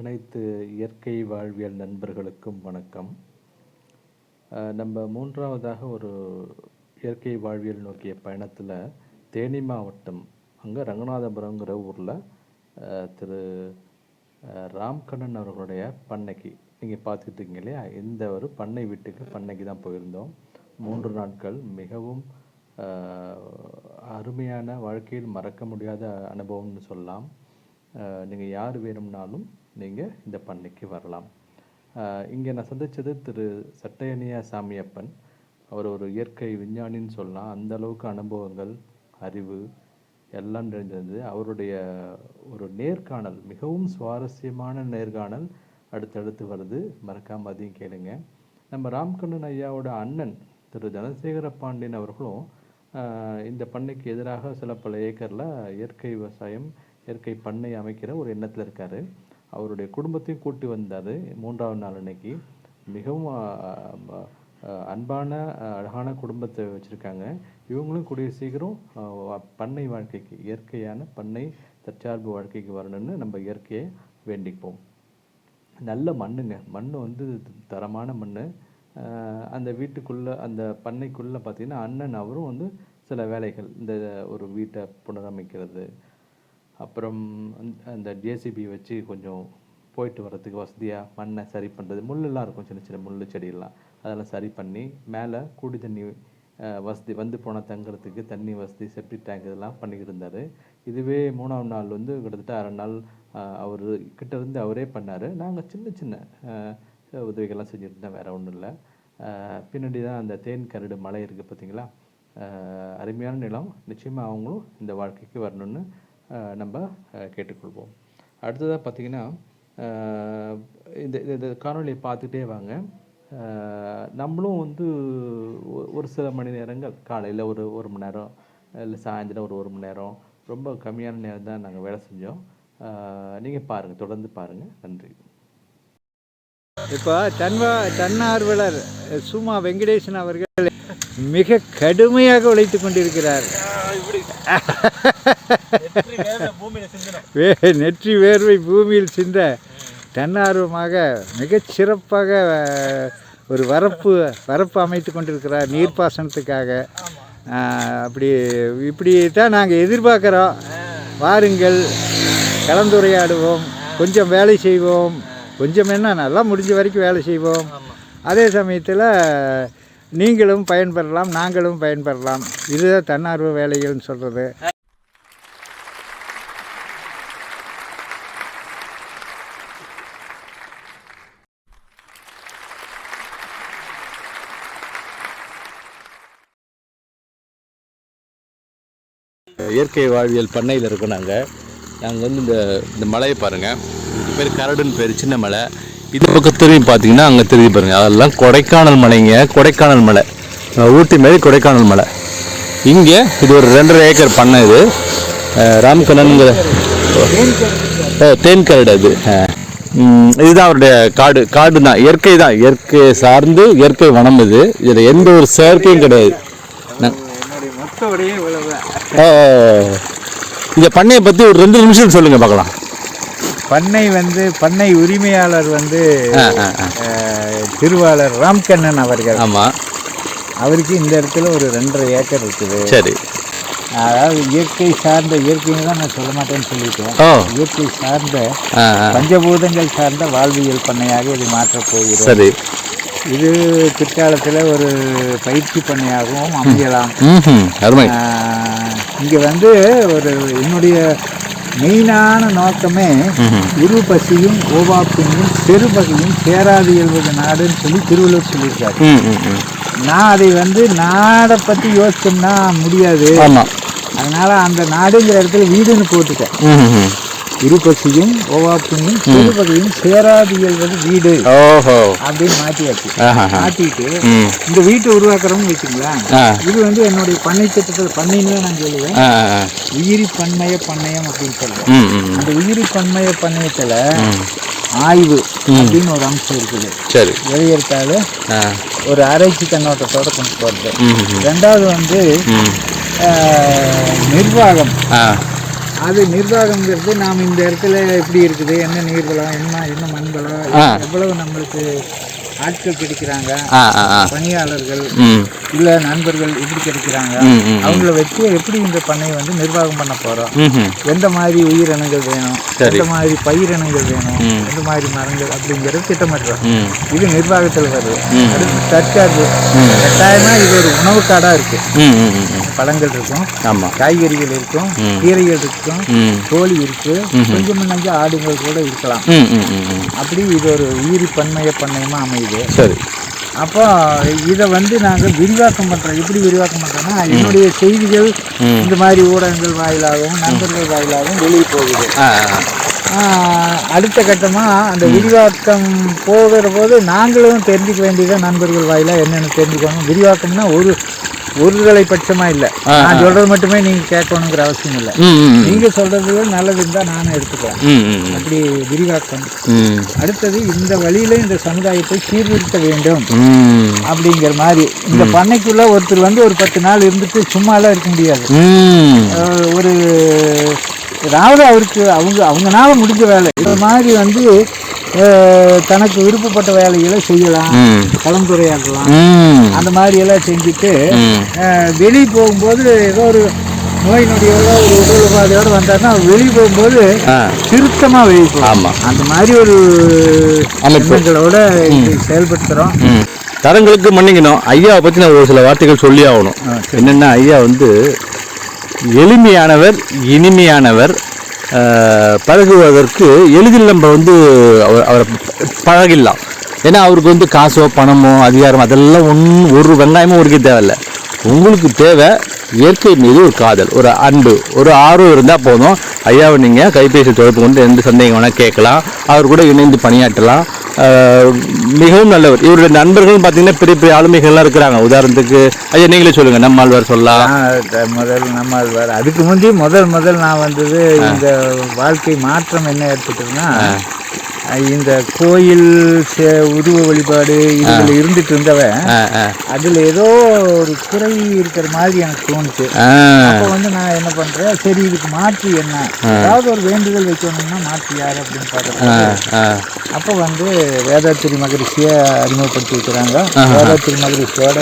அனைத்து இயற்கை வாழ்வியல் நண்பர்களுக்கும் வணக்கம். நம்ம மூன்றாவதாக ஒரு இயற்கை வாழ்வியல் நோக்கிய பயணத்தில் தேனி மாவட்டம் அங்கே ரங்கநாதபுரங்கிற ஊரில் திரு ராம்கண்ணன் அவர்களுடைய பண்ணைக்கு நீங்கள் பார்த்துக்கிட்டு இருக்கீங்க இல்லையா? இந்த ஒரு பண்ணை வீட்டுக்கு பண்ணைக்கு தான் போயிருந்தோம். மூன்று நாட்கள் மிகவும் அருமையான வாழ்க்கையில் மறக்க முடியாத அனுபவம்னு சொல்லலாம். நீங்கள் யார் வேணும்னாலும் நீங்கள் இந்த பண்ணைக்கு வரலாம். இங்கே நான் சந்தித்தது திரு சட்டையனியா சாமியப்பன். அவர் ஒரு இயற்கை விஞ்ஞானின்னு சொல்லலாம் அந்த அளவுக்கு அனுபவங்கள் அறிவு எல்லாம் நிறைந்திருந்தது அவருடைய ஒரு நேர்காணல் மிகவும் சுவாரஸ்யமான நேர்காணல் அடுத்தடுத்து வருது. மறக்காமல் அதையும் கேளுங்க. நம்ம ராம்கண்ணன் ஐயாவோட அண்ணன் திரு தனசேகர பாண்டியன் அவர்களும் இந்த பண்ணைக்கு எதிராக சில பல ஏக்கரில் இயற்கை விவசாயம் இயற்கை பண்ணை அமைக்கிற ஒரு எண்ணத்தில் இருக்கார். அவருடைய குடும்பத்தையும் கூட்டி வந்தார் மூன்றாவது நாள் அன்னைக்கு. மிகவும் அன்பான அழகான குடும்பத்தை வச்சுருக்காங்க. இவங்களும் கூடிய சீக்கிரம் பண்ணை வாழ்க்கைக்கு இயற்கையான பண்ணை தற்சார்பு வாழ்க்கைக்கு வரணும்னு நம்ம இயற்கையை வேண்டிப்போம். நல்ல மண்ணுங்க. மண் வந்து தரமான மண் அந்த வீட்டுக்குள்ளே அந்த பண்ணைக்குள்ளே பார்த்தீங்கன்னா அண்ணன் அவரும் வந்து சில வேலைகள் இந்த ஒரு வீட்டை புனரமைக்கிறது. அப்புறம் அந்த- அந்த ஜேசிபி வச்சு கொஞ்சம் போயிட்டு வர்றதுக்கு வசதியாக மண்ணை சரி பண்ணுறது முள்ளெல்லாம் இருக்கும் சின்ன சின்ன முள் செடியெல்லாம். அதெல்லாம் சரி பண்ணி மேலே கூடி தண்ணி வசதி வந்து போனால் தங்குறதுக்கு தண்ணி வசதி செப்டி டேங்க் இதெல்லாம் பண்ணிக்கிட்டு இருந்தார். இதுவே மூணாவது நாள் வந்து கிட்டத்தட்ட அரை நாள் அவர் கிட்டேருந்து அவரே பண்ணார். நாங்கள் சின்ன சின்ன உதவிகள்லாம் செஞ்சுட்டு இருந்தோம் வேறு ஒன்றும் இல்லை. பின்னாடி தான் அந்த தேன் கரடு மலை இருக்குது பார்த்தீங்களா அருமையான நிலம். நிச்சயமாக அவங்களும் இந்த வாழ்க்கைக்கு வரணும்னு நம்ம கேட்டுக்கொள்வோம். அடுத்ததாக பார்த்தீங்கன்னா இந்த இந்த- இந்த காணொலியை பார்த்துட்டே வாங்க. நம்மளும் வந்து ஒரு சில மணி நேரங்கள் காலையில் ஒரு ஒரு மணி நேரம் இல்லை சாயந்தரம் ஒரு ஒரு மணி நேரம் ரொம்ப கம்மியான நேரம் தான் நாங்கள் வேலை செஞ்சோம். நீங்கள் பாருங்கள் தொடர்ந்து பாருங்கள் நன்றி. இப்போ தன்வா தன்னார்வலர் சுமா வெங்கடேசன் அவர்கள் மிக கடுமையாக உழைத்து கொண்டிருக்கிறார். வே நெற்றி வேர்வை பூமியில் சிந்த தன்னார்வமாக மிகச் சிறப்பாக அஹ், ஒரு வரப்பு வரப்பு அமைத்து கொண்டிருக்கிறார் நீர்ப்பாசனத்துக்காக. அப்படி இப்படி தான் நாங்கள் எதிர்பார்க்குறோம். வாருங்கள் கலந்துரையாடுவோம் கொஞ்சம் வேலை செய்வோம். கொஞ்சம் என்ன நல்லா முடிஞ்ச வரைக்கும் வேலை செய்வோம். அதே சமயத்தில் நீங்களும் பயன்பெறலாம் நாங்களும் பயன்பெறலாம். இதுதான் தன்னார்வ வேலைகள்னு சொல்கிறது இயற்கை வாழ்வியல் பண்ணையில் இருக்கோம் நாங்கள் நாங்கள் வந்து இந்த இந்த மலையை பாருங்கள் இது பேர் கரடுன்னு பேர் சின்ன மலை. இது பக்கம் திரும்பி பார்த்தீங்கன்னா அங்கே திரும்பி பாருங்கள் அதெல்லாம் கொடைக்கானல் மலைங்க. கொடைக்கானல் மலை. ஊட்டி மாரி கொடைக்கானல் மலை. இங்கே இது ஒரு ரெண்டரை ஏக்கர் பண்ணை இது. ராம்கண்ணனுங்கிற தேன் கரடு அது. இதுதான் அவருடைய காடு. காடு தான் இயற்கை தான். இயற்கை சார்ந்து இயற்கை வனம் இது. இதில் எந்த ஒரு செயற்கையும் கிடையாது. இந்த பண்ணையை பற்றி ஒரு ரெண்டு நிமிஷம் சொல்லுங்கள் பார்க்கலாம். பண்ணை வந்து பண்ணை உரிமையாளர் வந்து திருவாளர் ராம்கண்ணன் அவர்கள். ஆமாம் அவருக்கு இந்த இடத்துல ஒரு ரெண்டரை ஏக்கர் இருக்குது. சரி. அதாவது இயற்கை சார்ந்த இயற்கைன்னு தான் நான் சொல்ல மாட்டேன்னு சொல்லிட்டேன். இயற்கை சார்ந்த பஞ்சபூதங்கள் சார்ந்த வாழ்வியல் பண்ணையாக இது மாற்றப் போகிறோம். சரி. இது பிற்காலத்தில் ஒரு பயிற்சி பண்ணையாகவும் அமையலாம். இங்கே வந்து ஒரு என்னுடைய மெயினான நோக்கமே இரு பசியும் ஓவாப்பியும் பெருபகையும் சேராது எழுவது நாடுன்னு சொல்லி திருவள்ளுவர் சொல்லியிருக்காரு. நான் அதை வந்து நாடை பற்றி யோசிச்சோம்னா முடியாது. அதனால அந்த நாடுங்கிற இடத்துல வீடுன்னு போட்டுட்டேன். இரு பசியும் ஓவாப்பியும் பெருபகையும் சேராது இயல்வது வீடு. ஓஹோ. அப்படின்னு மாற்றியாச்சு. ஆஹா மாற்றிட்டு ம். இந்த வீட்டை உருவாக்குறோம்னு வச்சுங்களேன் ஆ. இது வந்து என்னுடைய பண்ணை திட்டத்தில் பண்ணைன்னு நான் சொல்லுவேன். உயிரி பன்மய பண்ணையம் அப்படின்னு ம். அந்த உயிரி பன்மய பண்ணையத்தில் ஆய்வு அப்படின்னு ஒரு அம்சம் இருக்குது. சரி. எதையெடுத்தாலும் ஆ. ஒரு ஆராய்ச்சி கண்ணோட்டத்தோட கொண்டு ம் ரெண்டாவது வந்து நிர்வாகம். அது நிர்வாகம்ங்கிறது நாம் இந்த இடத்துல எப்படி இருக்குது என்ன நீர்வளம் என்ன என்ன மண்வளம். எவ்வளவு நம்மளுக்கு ஆட்கள் கிடைக்கிறாங்க பணியாளர்கள். இல்லை நண்பர்கள் எப்படி கிடைக்கிறாங்க. அவங்கள வச்சு எப்படி இந்த பண்ணையை வந்து நிர்வாகம் பண்ண போகிறோம் ம்ஹும். எந்த மாதிரி உயிரினங்கள் வேணும்? எந்த மாதிரி பயிரினங்கள் வேணும்? எந்த மாதிரி மரங்கள் அப்படிங்கிறது திட்டமிடுறோம். இது நிர்வாகத்தில் வருது. அடுத்து தற்காப்பு. கட்டாயமாக இது ஒரு உணவு காடாக இருக்குது ம் ம் பழங்கள் இருக்கும். காய்கறிகள் இருக்கும். கீரைகள் இருக்கும். கோழி இருக்கு. கொஞ்சம் நஞ்சு ஆடுகள் கூட இருக்கலாம். அப்படி இது ஒரு உயிரி பன்மைய பண்ணையமாக அமையுது. சரி. அப்போ இதை வந்து நாங்கள் விரிவாக்கம் பண்ணுறோம் எப்படி விரிவாக்கம் பண்ணுறோம்னா என்னுடைய செய்திகள். இந்த மாதிரி ஊடகங்கள் வாயிலாகவும் நண்பர்கள் வாயிலாகவும் வெளியே போகுது. அடுத்த கட்டமாக அந்த விரிவாக்கம் போகிற போது நாங்களும் தெரிஞ்சுக்க வேண்டியதை நண்பர்கள் வாயிலாக என்னென்ன தெரிஞ்சுக்கணும். விரிவாக்கம்னா ஒரு ஒருதலை பட்சமாக இல்லை. நான் சொல்கிறது மட்டுமே நீங்கள் கேட்கணுங்கிற அவசியம் இல்லை. நீங்கள் சொல்கிறது நல்லது இருந்தால் நானும் ம் அப்படி விரிவாக்கம். அடுத்தது இந்த வழியில இந்த சமுதாயத்தை சீர்திருத்த வேண்டும். அப்படிங்கிற மாதிரி. இந்த பண்ணைக்குள்ள ஒருத்தர் வந்து ஒரு பத்து நாள் இருந்துட்டு சும்மாலாம் இருக்க முடியாது. ஒரு ஏதாவது அவருக்கு அவங்க அவங்கனால முடிஞ்ச வேலை. இந்த மாதிரி வந்து தனக்கு விருப்பப்பட்ட வேலைகளை செய்யலாம் கலந்துரையாடலாம். அந்த மாதிரி எல்லாம் செஞ்சுட்டு வெளியே போகும்போது ஏதோ ஒரு நோய் நொடியோட ஒரு உடல் உபாதையோடு வந்தாருன்னா வெளியே போகும்போது திருத்தமாக வெளியே போகலாம். அந்த மாதிரி ஒரு அமைப்பு. எண்ணங்களோட இது செயல்படுத்துகிறோம் தரங்களுக்கு மன்னிக்கணும். ஐயாவை பற்றி நான் ஒரு சில வார்த்தைகள் சொல்லி ஆகணும். என்னென்னா ஐயா வந்து எளிமையானவர் இனிமையானவர் பழகுவதற்கு எளிதில் நம்ம வந்து அவர் அவரை பழகிடலாம். ஏன்னா அவருக்கு வந்து காசோ பணமோ அதிகாரம் அதெல்லாம் ஒன்றும் ஒரு வெங்காயமும் உரிக்க தேவையில்ல. உங்களுக்கு தேவை இயற்கை மீது ஒரு காதல் ஒரு அன்பு ஒரு ஆர்வம் இருந்தால் போதும். ஐயாவை நீங்கள் கைபேசி தொடர்பு கொண்டு எந்த சந்தேகம் வேணால் கேட்கலாம். அவர் கூட இணைந்து பணியாற்றலாம். மிகவும் நல்லவர். இவருடைய நண்பர்கள் பார்த்தீங்கன்னா பெரிய பெரிய ஆளுமைகள்லாம் இருக்கிறாங்க. உதாரணத்துக்கு ஐயா நீங்களே சொல்லுங்கள் நம்மாழ்வார் சொல்லலாம். முதல் நம்ம வர அதுக்கு முந்தி முதல் முதல் நான் வந்தது இந்த வாழ்க்கை மாற்றம் என்ன அஹ் இந்த கோயில் சே- உருவ வழிபாடு இதில் இருந்துட்டு இருந்தவன் அதில் ஏதோ ஒரு குறை இருக்கிற மாதிரி எனக்கு தோணுச்சு. அப்போ வந்து நான் என்ன பண்ணுறேன் சரி இதுக்கு மாற்று என்ன? ஏதாவது ஒரு வேண்டுதல் வைக்கணும்னா மாற்று யார் அப்படின்னு ஆ அப்போ வந்து வேதாத்திரி மகரிஷியை அறிமுகப்படுத்தி வைக்கிறாங்க. வேதாத்திரி மகரிஷியோட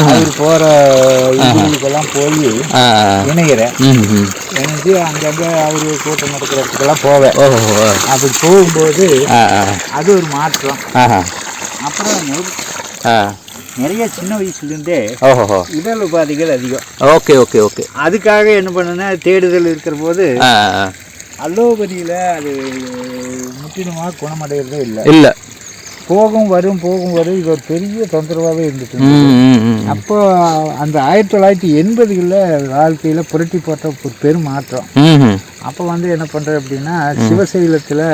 அவர் போகிற இதுகளுக்கெல்லாம் போய் இணைகிறேன் இணைஞ்சு அங்கங்கே அவர் கூட்டம் நடக்கிற இடத்துக்கெல்லாம் போவேன். ஓஹோ அப்படி போகும்போது அது ஒரு மாற்றம். அப்புறம் நிறைய சின்ன வயசுலேருந்தே உடல் உபாதைகள் அதிகம். Okay okay okay. அதுக்காக என்ன பண்ணுன்னா தேடுதல் இருக்கிற போது அலோபதியில் அது முற்றிலுமாக குணமடைகிறதே இல்லை. இல்லை. போகும் வரும் போகும் வரும். இது ஒரு பெரிய தொந்தரவாகவே இருந்துட்டு ம் அப்போ அந்த ஆயிரத்தி தொள்ளாயிரத்தி எண்பதுகளில் வாழ்க்கையில் புரட்டி போட்ட ஒரு பெரும் மாற்றம் அப்போ வந்து என்ன பண்ணுறேன் அப்படின்னா சிவசைலத்தில்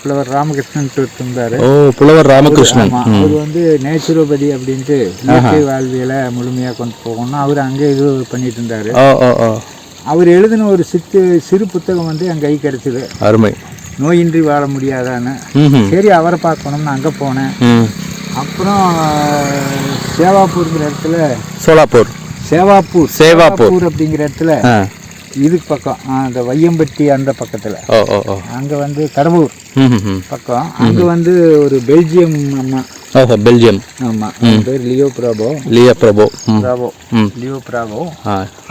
புலவர் ராமகிருஷ்ணன் இருந்தார். ஓ புலவர் ராமகிருஷ்ணன். அவர் வந்து நேச்சுரோபதி அப்படின்ட்டு இயற்கை வாழ்வியலை முழுமையாக கொண்டு போகணும்னு அவர் அங்கே இது பண்ணிட்டு இருந்தார். அவர் எழுதின ஒரு சித்து சிறு புத்தகம் வந்து என் கை கிடச்சிது. அருமை. நோயின்றி வாழ முடியாதான்னு. சரி அவரை பார்க்கணும்னு அங்கே போனேன். அப்புறம் சேவாப்பூருங்கிற இடத்துல சோலாப்பூர். சேவாப்பூர் சேவாப்பூர். அப்படிங்கிற இடத்துல இதுக்கு பக்கம் அந்த வையம்பட்டி அந்த பக்கத்தில். அங்கே வந்து கடவுர் பக்கம். அங்கே வந்து ஒரு பெல்ஜியம் அம்மா. ஓஹோ பெல்ஜியம். ஆமாம் பேர் Leo Brabo. Leah Prabhu. Brabo. Leo Brabo.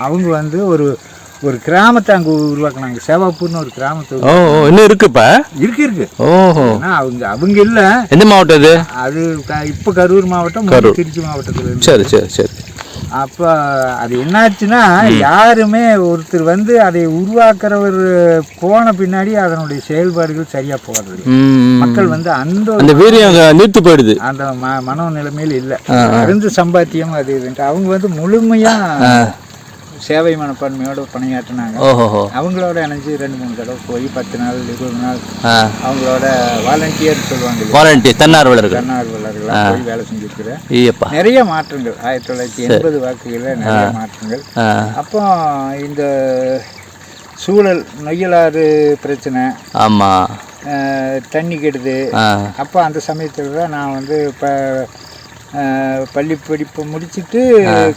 அவங்க வந்து ஒரு ஒரு கிராமத்தை அங்கே உருவாக்குனாங்க. சேவாப்பூர்னு ஒரு கிராமத்தை ஓ இன்னும் இருக்குப்பா இருக்கு இருக்கு. ஓஹோ. அவங்க அவங்க இல்லை. எந்த மாவட்டம் அது? க- இப்போ கரூர் மாவட்டம் திருச்சி மாவட்டத்தில் சரி சரி சரி. அப்போ அது என்னாச்சுன்னா யாருமே ஒருத்தர் வந்து அதை உருவாக்குறவர் போன பின்னாடி அதனுடைய செயல்பாடுகள் சரியா போகிறது மக்கள் வந்து அந்த அந்த வீரியம் நீர்த்து போயிடுது. அந்த மனோ நிலைமையில் இல்லை. மருந்து சம்பாத்தியம் அது இதுன்ட்டு. அவங்க வந்து முழுமையா சேவை மனப்பான்மையோட பணியாற்றினாங்க. அவங்களோட இணைஞ்சு ரெண்டு மூணு தடவை போய் பத்து நாள் இருபது நாள் அவங்களோட வாலண்டியர் சொல்லுவாங்க? வாலண்டியர் தன்னார்வலர்கள். தன்னார்வலர்களாக போய் வேலை செஞ்சுருக்கிறேன் நிறைய மாற்றங்கள். ஆயிரத்தி தொள்ளாயிரத்தி எண்பது வாக்குகளில் நிறைய மாற்றங்கள். அப்போ இந்த சூழல் நொய்யலாறு பிரச்சனை ஆமாம் தண்ணி கெடுது. அப்போ அந்த சமயத்தில் தான் நான் வந்து இப்போ பள்ளி படிப்பு முடிச்சுட்டு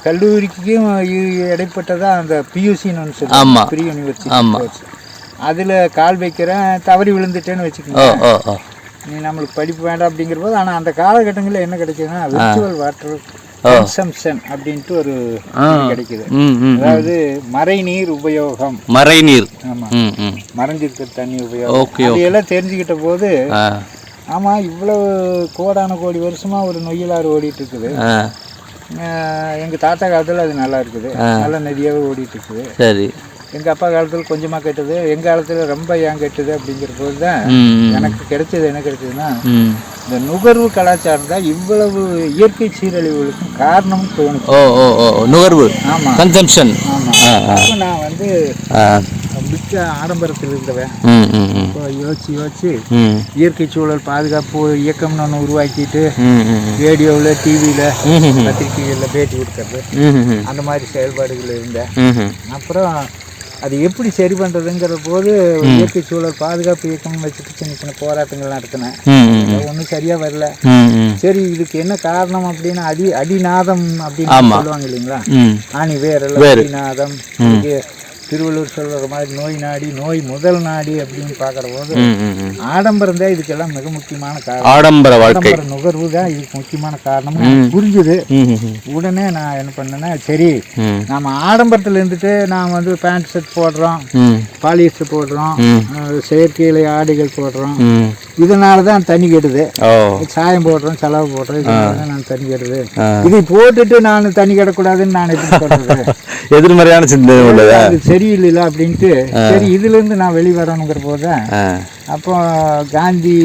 கல்லூரிக்கும் இ- இடைப்பட்டதா அந்த பியூசின்னு ஒன்று. சொல்லுவாங்க. Pre university. கோர்ஸ் அதில் கால் வைக்கிறேன் தவறி விழுந்துட்டேன்னு வச்சுக்கோங்க. நீ நம்மளுக்கு படிப்பு வேண்டாம் அப்படிங்கிற போது ஆனால் அந்த காலகட்டங்களில் என்ன கிடைக்குதுன்னா விர்ச்சுவல் வாட்டர் கன்சம்ஷன் அப்படின்ட்டு ஒரு கிடைக்குது. அதாவது மறைநீர் உபயோகம். மறைநீர் ஆமா. ம் ம். மறைஞ்சிருக்கிற தண்ணி உபயோகம். அதையெல்லாம் தெரிஞ்சுக்கிட்ட போது ஆ ஆமா இவ்வளவு கோடான கோடி வருஷமா ஒரு நொய்யலாறு ஓடிட்டு இருக்குது ஆ ஆஹ் எங்க தாத்தா காலத்துல அது நல்லா இருக்குது. நல்ல நதியாவே ஓடிட்டு இருக்குது சரி. எங்க அப்பா காலத்துல கொஞ்சமா கெட்டது எங்க காலத்துல ரொம்ப ஏன் கெட்டது அப்படிங்கிற போது தான் எனக்கு கிடைச்சது என்ன கிடைச்சதுன்னா இந்த நுகர்வு கலாச்சாரம் தான் இவ்வளவு இயற்கை சீரழிவுகளுக்கும் காரணம் தோணுச்சு. ஓ ஓ ஓ நுகர்வு. ஆமா. கன்சம்ஷன் ஆமா. ஆ ஆ அப்ப நான் வந்து மிக்க ஆடம்பரத்தில் இருந்தவன் இப்போ யோசிச்சு யோசிச்சு இயற்கை சூழல் பாதுகாப்பு இயக்கம்னு ஒன்று உருவாக்கிட்டு ரேடியோவில் டிவியில் பத்திரிகைகளில் பேட்டி கொடுக்கறது. அந்த மாதிரி செயல்பாடுகள் இருந்தேன். அப்புறம் அது எப்படி சரி பண்ணுறதுங்கிற போது இயற்கை சூழல் பாதுகாப்பு இயக்கம் வச்சுட்டு சின்ன சின்ன போராட்டங்கள் நடத்தினேன். ஒன்றும் சரியாக வரல. சரி இதுக்கு என்ன காரணம் அப்படின்னு அடி அடிநாதம் அப்படின்னு. சொல்லுவாங்க இல்லைங்களா? ஆணி வேறெல்லாம் அடிநாதம் திருவள்ளுவர் சொல்கிற மாதிரி நோய் நாடி நோய் முதல் நாடி அப்படின்னு பார்க்குற போது ஆடம்பரம் தான் இதுக்கெல்லாம் மிக முக்கியமான காரணம். ஆடம்பர வாழ்க்கை. ஆடம்பர நுகர்வு தான் இதுக்கு முக்கியமான காரணம் புரிஞ்சுது. உடனே நான் என்ன பண்ணேன்னா சரி நாம ஆடம்பரத்தில் இருந்துட்டு நாம் வந்து பேண்ட் ஷர்ட் போடுறோம் பாலிஸ்டர் போடுறோம் செயற்கையில ஆடைகள் போடுறோம். இதனால தான் தண்ணி கெடுது. சாயம் போடுறோம் செலவு போடுறோம் இதனால தான் நான் தண்ணி கெடுது. இதை போட்டுட்டு நான் தண்ணி கெடக்கூடாதுன்னு நான் எப்படி சொல்றது? எதிர்மறையான சிந்தனை உள்ளதா? அது சரியில்லைல அப்படின்ட்டு. சரி இதுல இருந்து நான் வெளி வரணுங்கிற போது தான் அப்போ காந்தி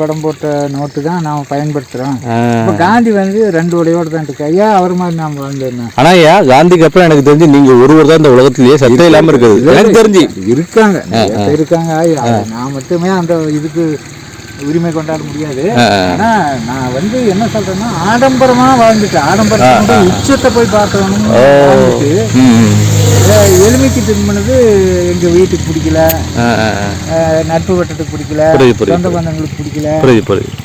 படம் போட்ட நோட்டு தான் நாம் பயன்படுத்துகிறோம். இப்போ காந்தி வந்து ரெண்டு உடையோடு தான் இருக்கு. ஐயா அவர் மாதிரி நாம் வாழ்ந்துருந்தோம் ஆனா ஐயா காந்திக்கு அப்புறம் எனக்கு தெரிஞ்சு நீங்க ஒருவர் தான் இந்த உலகத்திலேயே சத்தம் இல்லாம இருக்குது. எனக்கு தெரிஞ்சு. இருக்காங்க. இருக்காங்க. நான் மட்டுமே அந்த இதுக்கு உரிமை கொண்டாட முடியாது. ஆனா நான் வந்து என்ன சொல்றேன்னா ஆடம்பரமா வாழ்ந்துட்டேன். ஆடம்பரத்தோட உச்சத்தை போய் பார்த்தவனும் வாழ்ந்துட்டு ம் ம். அஹ் எளிமைக்கு திரும்பினது எங்க வீட்டுக்கு பிடிக்கல நட்பு வட்டத்துக்கு பிடிக்கல. சொந்த பந்தங்களுக்கு பிடிக்கல.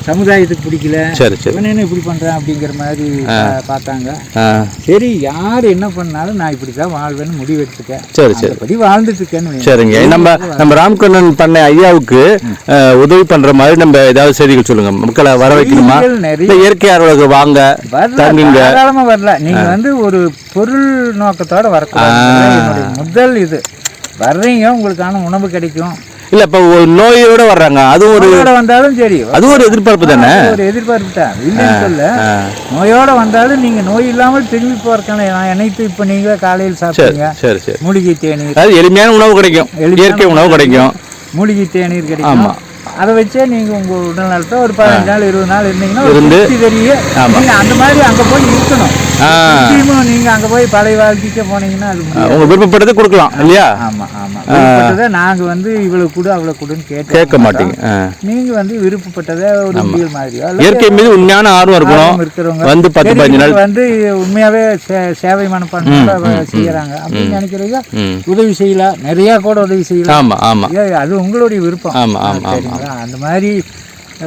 சமுதாயத்துக்கு பிடிக்கல. சரி சரி. என்ன இப்படி பண்றேன் அப்படிங்கிற மாதிரி பார்த்தாங்க. சரி யார் என்ன பண்ணாலும் நான் இப்படி தான் வாழ்வேன்னு முடிவு எடுத்துட்டேன். சரி சரி. படி வாழ்ந்துட்டு இருக்கேன்னு. சரிங்க. நம்ம நம்ம ராம்கண்ணன் பண்ண ஐயாவுக்கு உதவி பண்ற மாதிரி நம்ம ஏதாவது செய்திகள் சொல்லுங்க. மக்களை வர வைக்கணுமா? இயற்கை ஆர்வலக வாங்க தங்குங்க. வரல. நீங்க வந்து ஒரு பொருள் நோக்கத்தோட வரக்கூடாது. என்னுடைய முதல் இது. வர்றீங்க உங்களுக்கான உணவு கிடைக்கும். இல்ல இப்ப ஒரு நோயோட வர்றாங்க. அதுவும் ஒரு வந்தாலும் சரி. அதுவும் ஒரு எதிர்பார்ப்பு தானே? அது ஒரு எதிர்பார்ப்பு தான். இல்லைன்னு சொல்ல. நோயோட வந்தாலும் நீங்க நோய் இல்லாமல் திரும்பி போறதுக்கான நான் நினைத்து இப்ப நீங்க காலையில் சாப்பிட்டீங்க சரி சரி. மூலிகை தேநீர். அதாவது எளிமையான உணவு கிடைக்கும். இயற்கை உணவு கிடைக்கும். மூலிகை தேநீர் கிடைக்கும். அதை வச்சே நீங்க உங்க உடல் நலத்தை ஒரு பதினஞ்சு நாள் இருபது நாள் இருந்தீங்கன்னா இருந்து, நீங்க அந்த மாதிரி அங்க போய் இருக்கணும். திரும்பியும் நீங்க அங்க போய் பழைய வாழ்க்கைக்கு போனீங்கன்னா அது. உங்க விருப்பப்பட்டதை கொடுக்கலாம் இல்லையா? ஆமா ஆமா. நாங்க வந்து இவ்வளவு கொடு அவ்வளவு கொடுன்னு கேட்க கேட்க மாட்டீங்க. நீங்க வந்து விருப்பப்பட்டதை ஒரு உண்டியல் மாதிரியோ இயற்கை மீது உண்மையான ஆர்வம் இருக்கணும். இருக்கிறவங்க வந்து பத்து பதினஞ்சு நாள். வந்து உண்மையாவே சே- சேவை மனப்பான்மை செய்யறாங்க. அப்படின்னு நினைக்கிறீங்க. உதவி செய்யலாம். நிறைய கூட உதவி செய்யலாம். ஆமா ஆமா. ஏய், அது உங்களுடைய விருப்பம். ஆமா ஆமா. அந்த மாதிரி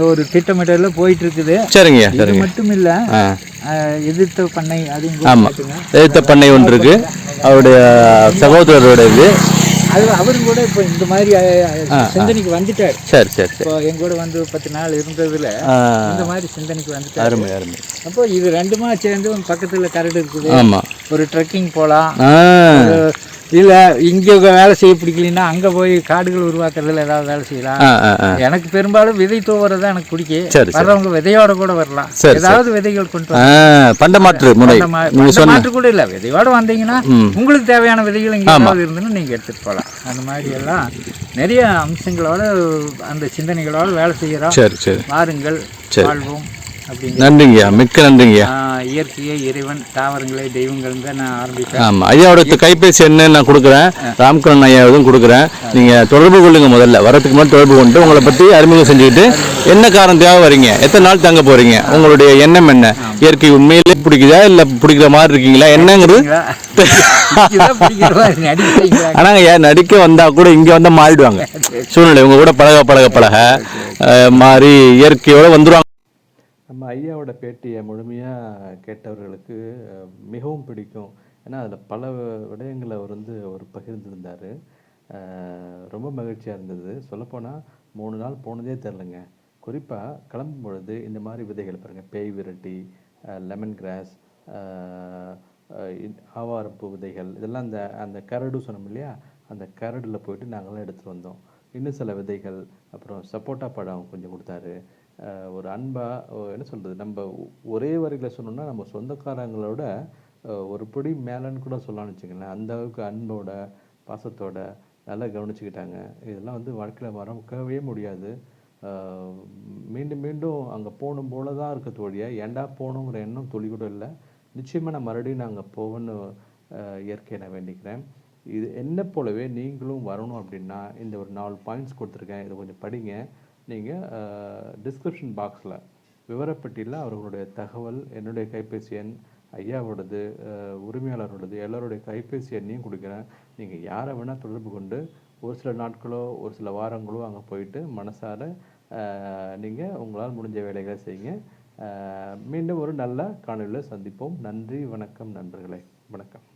ஒரு திட்டமிடல போயிட்டு இருக்குது சரிங்க. சரிங்க மட்டும் இல்ல எதிர்த்த பண்ணை அதையும் கூட ஆமா. கேட்டுங்க. எழுத்த பண்ணை ஒன்று இருக்கு. அவருடைய சகோதரரோட இது அது அவரும் கூட இப்போ இந்த மாதிரி சிந்தனைக்கு வந்துட்டார். சரி சரி இப்போ என் கூட வந்து பத்து நாள் இருந்ததுல இந்த மாதிரி சிந்தனைக்கு வந்துட்டார். அருமை அருமை. அப்போ இது ரெண்டுமா சேர்ந்து பக்கத்துல கரடு இருக்குது. ஆமா. ஒரு ட்ரெக்கிங் போகலாம் இல்ல இங்க வேலை செய்ய பிடிக்கலன்னா அங்க போய் காடுகள் உருவாக்குறதுல ஏதாவது வேலை செய்யலாம். எனக்கு பெரும்பாலும் விதை தூவுறது எனக்கு பிடிக்கும். வர்றவங்க விதையோட கூட வரலாம். ஏதாவது விதைகள் கொண்டு பண்டமாற்று முறை. மாற்று கூட இல்ல. விதையோட வந்தீங்கன்னா. உங்களுக்கு தேவையான விதைகள் இங்க இருந்துன்னு நீங்க எடுத்துட்டு போகலாம் அந்த மாதிரி எல்லாம் நிறைய அம்சங்களோட அந்த சிந்தனைகளோட வேலை வாருங்கள் சரி. வாழ்வோம். நன்றிங்கய்யா மிக்க நன்றிங்கய்யா. இயற்கையை இறைவன் தாவரங்களை தெய்வங்கள் தான் நான் ஆரம்பிப்பேன். ஆமா ஐயாவோட கைபேசி என்ன நான் கொடுக்குறேன். ராம்கரன் ஐயாவதும் கொடுக்குறேன். நீங்க தொடர்பு கொள்ளுங்க முதல்ல. வரதுக்கு முன்னாடி தொடர்பு கொண்டு உங்களை பத்தி அறிமுகம் செஞ்சுக்கிட்டு என்ன காரணத்தையாக வரீங்க? எத்தனை நாள் தங்க போறீங்க? உங்களுடைய எண்ணம் என்ன? இயற்கை உண்மையிலே பிடிக்குதா இல்ல பிடிக்கிற மாதிரி இருக்கீங்களா? என்னங்கிறது? ஆனாங்க ஐயா நடிக்க வந்தா கூட இங்க வந்தா மாறிடுவாங்க. சூழ்நிலை உங்க கூட பழக பழக பழக மாறி இயற்கையோட வந்துருவாங்க. நம்ம ஐயாவோட பேட்டியை முழுமையாக கேட்டவர்களுக்கு மிகவும் பிடிக்கும். ஏன்னா அதில் பல விடயங்களை அவர் வந்து அவர் பகிர்ந்திருந்தார். ரொம்ப மகிழ்ச்சியாக இருந்தது. சொல்லப்போனால் மூணு நாள் போனதே தெரிலங்க. குறிப்பாக கிளம்பும் பொழுது இந்த மாதிரி விதைகள் பாருங்கள் பேய் விரட்டி லெமன் கிராஸ் ஆவாரப்பூ விதைகள் இதெல்லாம் அந்த அந்த கரடு சொன்னோம் இல்லையா? அந்த கரடில் போயிட்டு நாங்களாம் எடுத்துகிட்டு வந்தோம். இன்னும் சில விதைகள் அப்புறம் சப்போட்டா பழம் கொஞ்சம் கொடுத்தாரு. ஒரு அன்பாக என்ன சொல்கிறது நம்ம ஒரே வரையில் சொன்னோம்னா நம்ம சொந்தக்காரங்களோட ஒரு படி மேலன்னு கூட சொல்லலாம்னு வச்சுக்கோங்களேன். அந்த அளவுக்கு அன்போட பாசத்தோட நல்லா கவனிச்சுக்கிட்டாங்க. இதெல்லாம் வந்து வாழ்க்கையில் மறக்கவே முடியாது. மீண்டும் மீண்டும் அங்கே போகணும் போல தான் இருக்க தோழியா. ஏன்டா போகணுங்கிற எண்ணம் துளி கூட இல்லை. நிச்சயமாக நான் மறுபடியும் நான் அங்கே போவேன்னு அஹ் இயற்கையை நான் வேண்டிக்கிறேன். இது என்ன போலவே நீங்களும் வரணும் அப்படின்னா இந்த ஒரு நாலு பாயிண்ட்ஸ் கொடுத்துருக்கேன். இதை கொஞ்சம் படிங்க. நீங்கள் டிஸ்கிரிப்ஷன் பாக்ஸில் விவரப்பட்டியில் அவர்களுடைய தகவல் என்னுடைய கைபேசி எண் ஐயாவோடது உரிமையாளரோடது எல்லாருடைய கைபேசி எண்ணையும் கொடுக்குறேன். நீங்கள் யாரை வேணால் தொடர்பு கொண்டு ஒரு சில நாட்களோ ஒரு சில வாரங்களோ அங்கே போயிட்டு மனசார நீங்கள் உங்களால் முடிஞ்ச வேலைகளை செய்யுங்க. மீண்டும் ஒரு நல்ல காணொலியில் சந்திப்போம். நன்றி வணக்கம் நண்பர்களே. வணக்கம்.